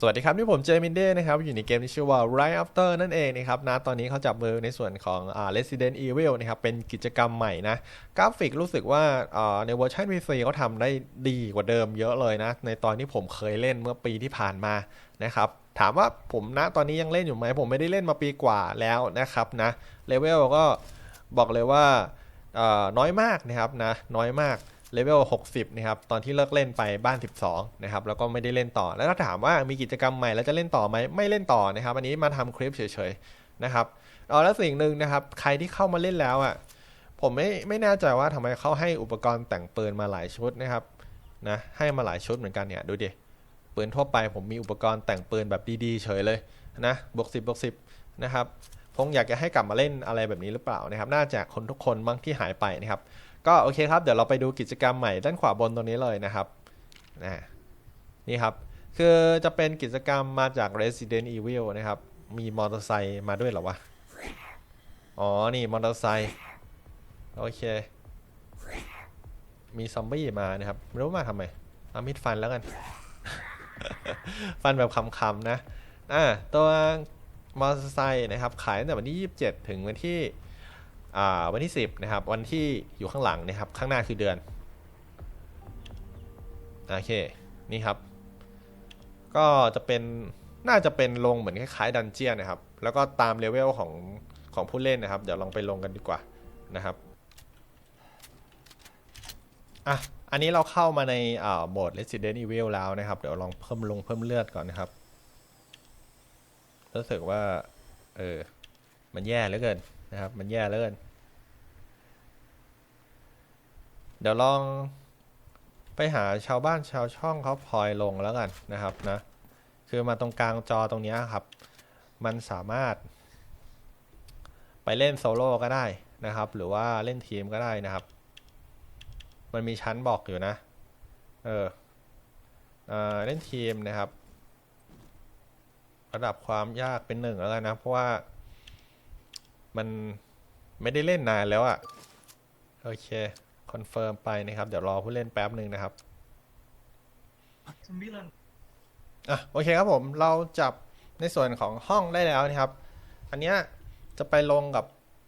สวัสดีครับนี่ผมเจมินเด้นะครับ อยู่ในเกมที่ชื่อว่า Right After นั่นเองนะครับนะตอนนี้เขาจับมือในส่วนของอ Resident Evil นะครับ เป็นกิจกรรมใหม่นะ กราฟิกรู้สึกว่าในเวอร์ชัน PC เขาทำได้ดีกว่าเดิมเยอะเลยนะ ในตอนที่ผมเคยเล่นเมื่อปีที่ผ่านมานะครับ ถามว่าผมนะตอนนี้ยังเล่นอยู่ไหม ผมไม่ได้เล่นมาปีกว่าแล้วนะครับนะเลเวลก็บอกเลยว่าน้อยมากนะครับนะน้อยมาก เลเวล 60 นะครับ ตอนที่เลิกเล่นไปบ้าน 12 นะครับ แล้วก็ไม่ได้เล่นต่อ แล้วถ้าถามว่ามีกิจกรรมใหม่แล้วจะเล่นต่อไหม ไม่เล่นต่อนะครับ อันนี้มาทำคลิปเฉยๆ นะครับเออแล้วสิ่งหนึ่งนะครับ ใครที่เข้ามาเล่นแล้วอะ ผมไม่ไม่แน่ใจว่าทำไมเขาให้อุปกรณ์แต่งปืนมาหลายชุดนะครับ นะ ให้มาหลายชุดเหมือนกันเนี่ย ดูดิ ปืนทั่วไปผมมีอุปกรณ์แต่งปืนแบบดีๆ เฉยเลยนะ บวก10บบวก10นะครับคงอยากจะให้กลับมาเล่นอะไรแบบนี้หรือเปล่านะครับ น่าจะคนทุกคนบ้างที่หายไปนะครับ ก็โอเคครับ เดี๋ยวเราไปดูกิจกรรมใหม่ด้านขวาบนตรงนี้เลยนะครับนะนี่ครับ คือจะเป็นกิจกรรมมาจาก Resident Evil นะครับ มีมอเตอร์ไซค์มาด้วยเหรอวะ อ๋อ นี่มอเตอร์ไซค์โอเค มีซอมบี้มานะครับ ไม่รู้มาทำไมเอามีดฟันแล้วกัน ฟันแบบคำๆนะ อ่า ตัวมอเตอร์ไซค์นะครับ ขายตั้งแต่วันที่ 27 ถึงวันที่ วันที่ 10 นะครับ วันที่อยู่ข้างหลังนะครับ ข้างหน้าคือเดือน โอเค นี่ครับ ก็จะเป็น น่าจะเป็นลงเหมือนคล้ายๆดันเจียนนะครับ แล้วก็ตามเลเวลของของผู้เล่นนะครับ เดี๋ยวลองไปลงกันดีกว่านะครับ อะ อันนี้เราเข้ามาในอ่าโหมด Resident Evil แล้วนะครับ เดี๋ยวลองเพิ่มลงเพิ่มเลือดก่อนนะครับ รู้สึกว่า เออ มันแย่เหลือเกิน นะครับ มันแย่เลินเดี๋ยวลองไปหาชาวบ้านชาวช่องเขาพลอยลงแล้วกันนะครับนะคือมาตรงกลางจอตรงนี้ครับ มันสามารถ ไปเล่นโซโล่ก็ได้นะครับ หรือว่าเล่นทีมก็ได้นะครับ มันมีชั้นบอกอยู่นะ เออเออเล่นทีมนะครับ ระดับความยากเป็นหนึ่งแล้วกันนะ เพราะว่า มันไม่ได้เล่นนานแล้วอะ่ะ โอเค คอนเฟิร์มไปนะครับ เดี๋ยวรอผู้เล่นแป๊บหนึ่งนะครับ Sembilan. อะโอเคครับผมเราจับในส่วนของห้องได้แล้วนะครับ อันเนี้ยจะไปลงกับ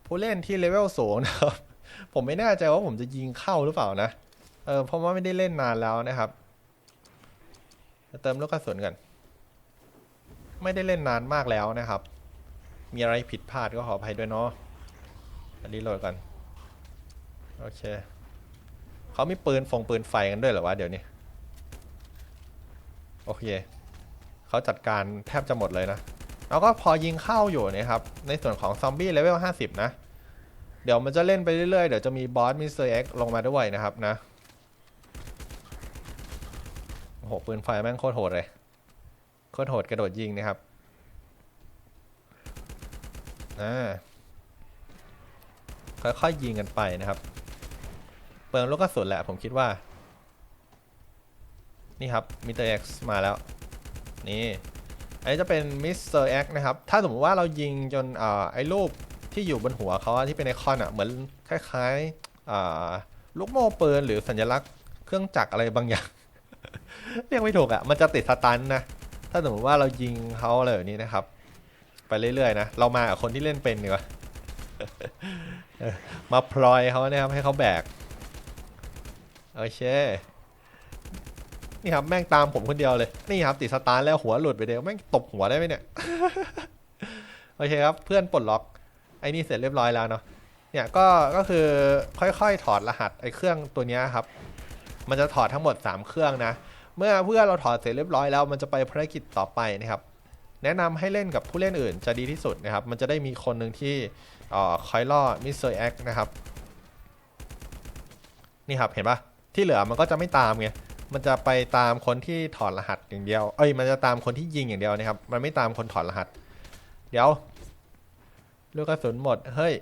ผู้เล่นที่เลเวลสูงนะครับ ผมไม่แน่ใจว่าผมจะยิงเข้าหรือเปล่านะ เออเพราะว่าไม่ได้เล่นนานแล้วนะครับจะเติมลูกกระสุนกัน ไม่ได้เล่นนานมากแล้วนะครับ มีอะไรผิดพลาดก็ขออภัยด้วยเนาะอันนี้โหลดกันโอเค เขามีปืนฟงปืนไฟกันด้วยเหรอวะเดี๋ยวนี้ โอเค เขาจัดการแทบจะหมดเลยนะ แล้วก็พอยิงเข้าอยู่นะครับ ในส่วนของซอมบี้เลเวล 50 นะ เดี๋ยวมันจะเล่นไปเรื่อยๆ เดี๋ยวจะมีบอสมิสเตอร์เอ็กลงมาด้วยนะครับนะ โอ้โหปืนไฟแม่งโคตรโหดเลย โคตรโหดกระโดดยิงนะครับ อ่าค่อยๆยิงกันไปนะครับ เปลืองลูกกระสุนแหละผมคิดว่า นี่ครับมิสเตอร์เอ็กซ์มาแล้ว นี่ อันนี้จะเป็นมิสเตอร์เอ็กนะครับ ถ้าสมมติว่าเรายิงจนอ่าไอ้รูปที่อยู่บนหัวเขาที่เป็นไอคอนอะ เหมือนคล้ายๆอ่าลูกโม่ปืนหรือสัญลักษณ์เครื่องจักรอะไรบางอย่าง เรียกไม่ถูกอะ มันจะติดสตันนะ ถ้าสมมติว่าเรายิงเขาอะไรแบบนี้นะครับ ไปเรื่อยๆนะ เรามากับคนที่เล่นเป็นดีกว่ามาพลอยเขานะครับ ให้เขาแบก โอเค นี่ครับแม่งตามผมคนเดียวเลย นี่ครับติดสตาร์แล้วหัวหลุดไปเดียวแม่งตบหัวได้ไหมเนี่ย โอเคครับ เพื่อนปลดล็อก ไอ้นี่เสร็จเรียบร้อยแล้วเนาะ เนี่ยก็ ก็คือค่อยๆถอดรหัสไอ้เครื่องตัวนี้ครับ มันจะถอดทั้งหมด 3 เครื่องนะ เมื่อเพื่อเราถอดเสร็จเรียบร้อยแล้ว มันจะไปภารกิจต่อไปนะครับ แนะนำให้เล่นกับผู้เล่นอื่นจะดีที่สุดนะครับ มันจะได้มีคนหนึ่งที่คอยล่อมิสเตอร์แอคนะครับ นี่ครับเห็นปะที่เหลือมันก็จะไม่ตามไง มันจะไปตามคนที่ถอดรหัสอย่างเดียว เอ้ย มันจะตามคนที่ยิงอย่างเดียวนะครับ มันไม่ตามคนถอดรหัส เดี๋ยวลูกกระสุนหมด เฮ้ย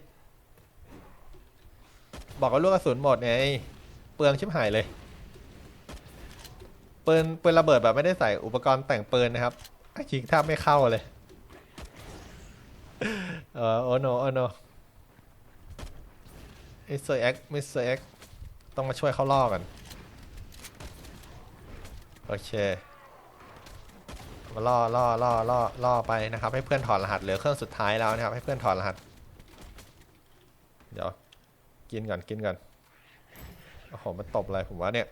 บอกว่าลูกกระสุนหมดไง เปลืองชิบหายเลย ปืนปืนระเบิดแบบไม่ได้ใส่อุปกรณ์แต่งปืนนะครับ ยิงแทบไม่เข้าเลย เออโอโนโอโนมิสเตอร์เอ็กมิสเตอร์เอ็กต้องมาช่วยเขาล่อกัน โอเค มาล่อล่อล่อล่อล่อไปนะครับ ให้เพื่อนถอดรหัสเหลือเครื่องสุดท้ายแล้วนะครับ ให้เพื่อนถอดรหัส เดี๋ยว กินก่อนกินก่อนโอ้โหมันตบอะไรผมว่าเนี่ย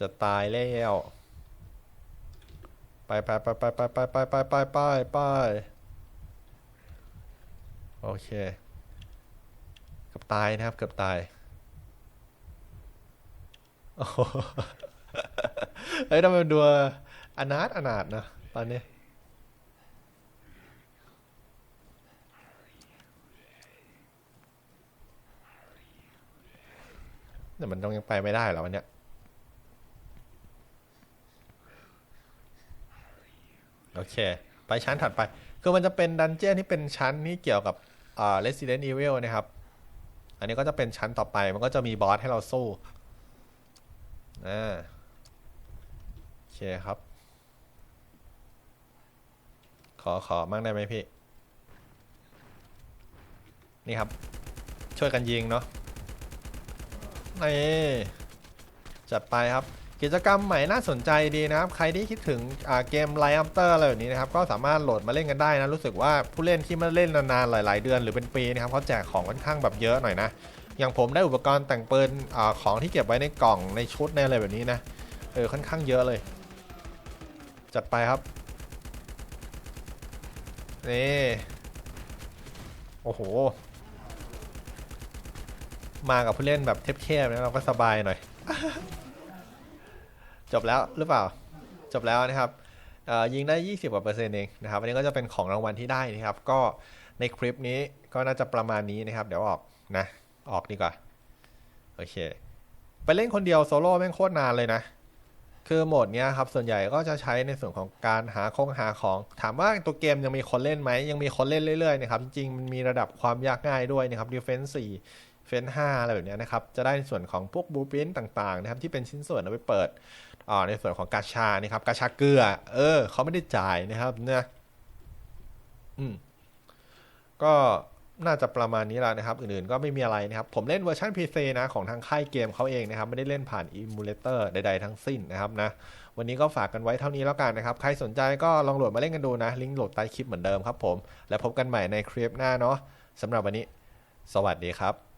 จะตายแล้ว ไปไปไปไปไปไปไปไปไปไปไปโอเคเกือบตายนะครับเกือบตายโอ้เฮ้ยทำไมมันดูอนาถอนาถนะตอนนี้แต่มันต้องยังไปไม่ได้หรอวันเนี้ย โอเค ไปชั้นถัดไป คือมันจะเป็นดันเจี้ยนที่เป็นชั้นที่เกี่ยวกับอ่า Resident Evil นะครับ อันนี้ก็จะเป็นชั้นต่อไป มันก็จะมีบอสให้เราสู้อ่าโอเคครับ ขอขอมั่งได้ไหมพี่ นี่ครับ ช่วยกันยิงเนาะนี่จัดไปครับ กิจกรรมใหม่น่าสนใจดีนะครับ ใครที่คิดถึงเกมไลอัมเตอร์อะไรแบบนี้นะครับ ก็สามารถโหลดมาเล่นกันได้นะ รู้สึกว่าผู้เล่นที่มาเล่นนานๆ หลาย ๆ เดือนหรือเป็นปีนะครับเขาแจกของค่อนข้างแบบเยอะหน่อยนะ อย่างผมได้อุปกรณ์แต่งปืนอของที่เก็บไว้ในกล่องในชุดในอะไรแบบนี้นะ เออค่อนข้างเยอะเลย จัดไปครับ นี่ โอ้โห มากับผู้เล่นแบบเทพๆนะเราก็สบายหน่อย จบแล้วหรือเปล่า จบแล้วนะครับยิงได้ 20กว่าเปอร์เซ็นต์เองนะครับอันนี้ก็จะเป็นของรางวัลที่ได้นะครับ ก็ในคลิปนี้ก็น่าจะประมาณนี้นะครับ เดี๋ยวออกนะ ออกดีกว่า โอเค ไปเล่นคนเดียวโซโล่แม่งโคตรนานเลยนะ คือโหมดเนี้ยครับ ส่วนใหญ่ก็จะใช้ในส่วนของการหาคงหาของ ถามว่าตัวเกมยังมีคนเล่นไหม ยังมีคนเล่นเรื่อยๆนะครับ จริงๆมันมีระดับความยากง่ายด้วยนะครับ Defense 4 เฟน5อะไรแบบนี้นะครับ จะได้ในส่วนของพวกบูปินต่างๆนะครับที่เป็นชิ้นส่วนเอาไปเปิดในส่วนของกาชานี่ครับกาชาเกลือ เออเขาไม่ได้จ่ายนะครับเนี่ยอืมก็น่าจะประมาณนี้แล้วนะครับ อื่นๆก็ไม่มีอะไรนะครับ ผมเล่นเวอร์ชัน PC นะ ของทางค่ายเกมเขาเองนะครับ ไม่ได้เล่นผ่านอิมูเลเตอร์ใดๆทั้งสิ้นนะครับนะ วันนี้ก็ฝากกันไว้เท่านี้แล้วกันนะครับ ใครสนใจก็ลองโหลดมาเล่นกันดูนะ ลิงก์โหลดใต้คลิปเหมือนเดิมครับผม แล้วพบกันใหม่ในคลิปหน้าเนาะสำหรับวันนี้ สวัสดีครับ